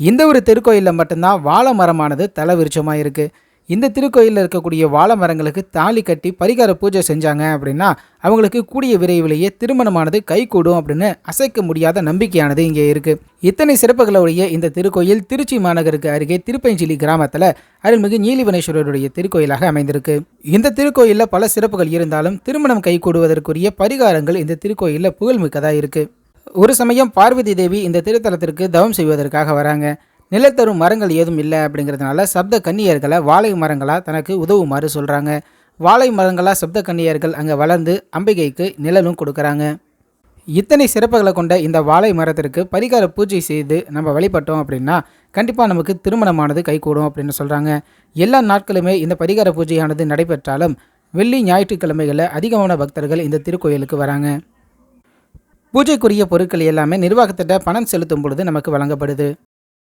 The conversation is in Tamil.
இந்த ஒரு திருக்கோயிலில் மட்டும்தான் வாழை மரமானது தலை விருட்சமாக இருக்குது இந்த திருக்கோயிலில் இருக்கக்கூடிய வாழை மரங்களுக்கு தாலி கட்டி பரிகார பூஜை செஞ்சாங்க அப்படின்னா அவங்களுக்கு கூடிய விரைவிலேயே திருமணமானது கைகூடும் அப்படின்னு அசைக்க முடியாத நம்பிக்கையானது இங்கே இருக்குது இத்தனை சிறப்புகளுடைய இந்த திருக்கோயில் திருச்சி மாநகருக்கு அருகே திருப்பஞ்சிலி கிராமத்தில் அருள்மிகு நீலிவனேஸ்வரருடைய திருக்கோயிலாக அமைந்திருக்கு. இந்த திருக்கோயிலில் பல சிறப்புகள் இருந்தாலும் திருமணம் கைகூடுவதற்குரிய பரிகாரங்கள் இந்த திருக்கோயிலில் புகழ்மிக்கதாக இருக்குது ஒரு சமயம் பார்வதி தேவி இந்த திருத்தலத்திற்கு தவம் செய்வதற்காக வராங்க. நிலத்தரும் மரங்கள் ஏதும் இல்லை அப்படிங்கிறதுனால சப்த கன்னியர்களை வாழை மரங்களாக தனக்கு உதவுமாறு சொல்கிறாங்க வாழை மரங்களாக சப்த கன்னியர்கள் அங்கே வளர்ந்து அம்பிகைக்கு நிழலும் கொடுக்குறாங்க. இத்தனை சிறப்புகளை கொண்ட இந்த வாழை மரத்திற்கு பரிகார பூஜை செய்து நம்ம வழிபட்டோம் அப்படின்னா கண்டிப்பாக நமக்கு திருமணமானது கைகூடும் அப்படின்னு சொல்கிறாங்க எல்லா நாட்களுமே இந்த பரிகார பூஜையானது நடைபெற்றாலும் வெள்ளி ஞாயிற்றுக்கிழமைகளில் அதிகமான பக்தர்கள் இந்த திருக்கோயிலுக்கு வராங்க. பூஜைக்குரிய பொருட்கள் எல்லாமே நிர்வாகத்திட்ட பணம் செலுத்தும் பொழுது நமக்கு வழங்கப்படுது.